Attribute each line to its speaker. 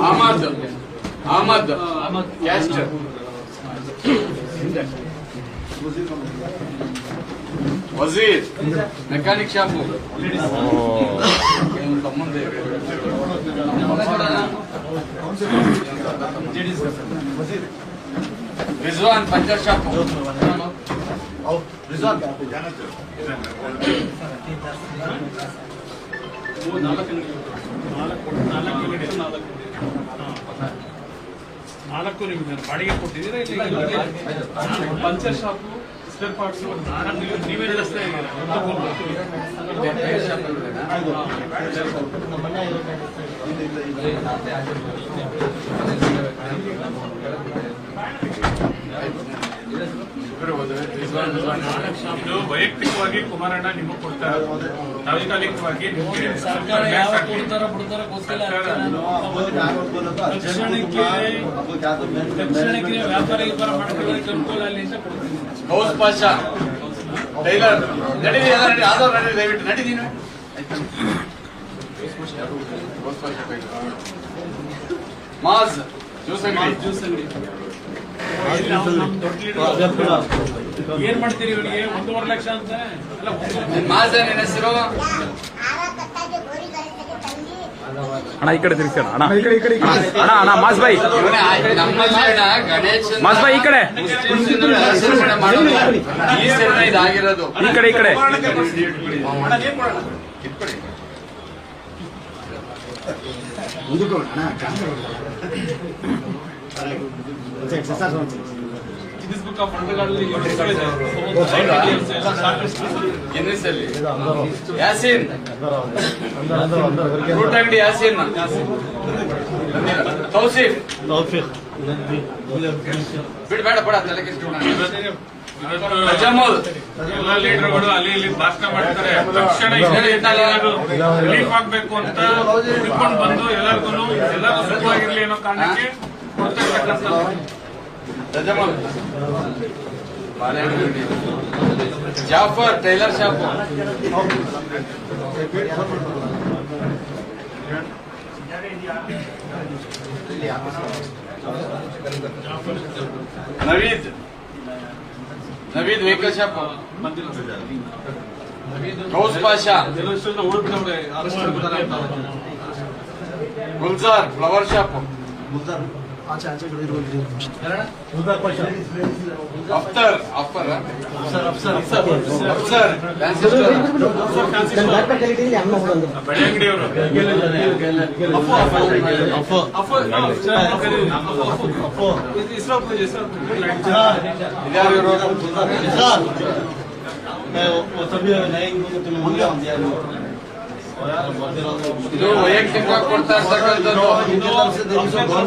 Speaker 1: Ahmad.
Speaker 2: Ahmad.
Speaker 3: Ahmad. Caster.
Speaker 2: Vazir. Mekanik shop.
Speaker 1: Oh.
Speaker 2: Rizwan panjar shop.
Speaker 1: Rizwan.
Speaker 2: Rizwan.
Speaker 3: ನಾಲ್ಕು ನಿಮ್ಗೆ ಬಾಡಿಗೆ ಕೊಟ್ಟಿದ್ದೀರಾ ಇಲ್ಲ ಪಂಚರ್ ಶಾಪು ಸ್ಪೇರ್ ಪಾರ್ಟ್ಸ್ ನಾಲ್ಕು ನೀವು ನೀವೇ ನಡೆಸ್ತಾ ಇದ್ದೀರಾ?
Speaker 2: ಇದು
Speaker 3: ವೈಯಕ್ತಿಕವಾಗಿ ಕುಮಾರಣ್ಣ ನಿಮಗೆ ಕೊಡ್ತಾರೆ ತಾತ್ಕಾಲಿಕವಾಗಿ ಸರ್ಕಾರ ಯಾವ ಕೊಡ್ತಾರ ಬಿಡ್ತಾರ ಗೊತ್ತಿಲ್ಲ.
Speaker 1: ತಕ್ಷಣಕ್ಕೆ ತಕ್ಷಣಕ್ಕೆ ವ್ಯಾಪಾರ ವ್ಯಾಪಾರ ಮಾಡ್ಕೊಳ್ಳೋಕೆ
Speaker 3: ಅನುಕೂಲ ಅಲ್ಲಿ
Speaker 2: ಟೈಲರ್ ನಡೀರಿ ಎಲ್ಲ ನಡಿ ಆದವ್ರು ನಡೀರಿ ದಯವಿಟ್ಟು ನಡಿ ನೀನು ಗೌಸ್ ಪಾಷಾ ಟೈಲರ್ ಮಾಸ್ ಜ್ಯೂಸ್ ಅಂಗಡಿ.
Speaker 3: ಜ್ಯೂಸ್ ಅಂಗಡಿ. ದೊಡ್ಡ
Speaker 1: ಏನ್
Speaker 3: ಮಾಡ್ತೀರಿ ಇವರಿಗೆ? ಒಂದೂವರೆ ಲಕ್ಷ ಅಂತ? ಅಲ್ಲ ಒಂದು- ನಿನ್ ಮಾಸ್
Speaker 2: ನಿನ್ನ ಹೆಸರು ಅಣ್ಣ ಈ
Speaker 4: ಕಡೆ ಈ ಕಡೆ ಅಣ್ಣ ಅಣ್ಣ ಮಾಸ್
Speaker 1: ಬಾಯ್ ಅಣ್ಣ
Speaker 2: ಮಾಸ್ ಬಾಯ್ ಈ ಕಡೆ. ಈ ಇದಾಗಿರೋದು. ಈ ಕಡೆ ಈ ಕಡೆ. ಇಟ್ಕೊಳ್ಳಿ.
Speaker 3: Guinness book of. ಎಲ್ಲ ಸಾಕಷ್ಟು
Speaker 2: ಎನ್ನಿಸಲ್ಲಿ? ಯಾಸೀನ್?
Speaker 1: ಫ್ರೂಟ್ ಅಂಗಡಿ
Speaker 2: ಯಾಸೀನ್? ತೌಸೀಫ್. ಬಿಡ್ ಬೇಡ ಬೇಡ
Speaker 3: ಎಲ್ಲ ಲೀಡರ್ಗಳು
Speaker 5: ಅಲ್ಲಿ ಇಲ್ಲಿ ಭಾಷಣ ಮಾಡ್ತಾರೆ. ತಕ್ಷಣ
Speaker 2: ರಿಲೀಫ್
Speaker 5: ಆಗ್ಬೇಕು ಅಂತ
Speaker 1: ತಿಳ್ಕೊಂಡು ಬಂದು
Speaker 3: ಎಲ್ಲರಿಗೂ ಎಲ್ಲರೂ ಸುಖವಾಗಿರ್ಲಿ ಅನ್ನೋ ಕಾರಣಕ್ಕೆ
Speaker 2: జాఫర్ టైలర్ नवीद. नवीद वेकर वेगळ्या
Speaker 3: रोज Pasha
Speaker 2: Gulzar flower shop.
Speaker 1: Gulzar ಕೊಡ್ತಾ ಇರ್ತಕ್ಕಂಥದ್ದು. ತಜಮ್ಮುಲ್ ಬಾಳೆಹಣ್ಣು ಅಂಗಡಿ. Jafar tailor shop Naveed
Speaker 3: Naveed vehicle shop Ghouse
Speaker 1: Pasha Gulzar flower shop
Speaker 2: Aftar Aftar
Speaker 3: Afsar
Speaker 1: fancy store
Speaker 2: ಬಳೆ ಅಂಗಡಿಯವರು ಇದ್ಯಾರು ಇವರು
Speaker 1: जो वैयक्तिक वापरतात सगळं गव्हर्नमेंट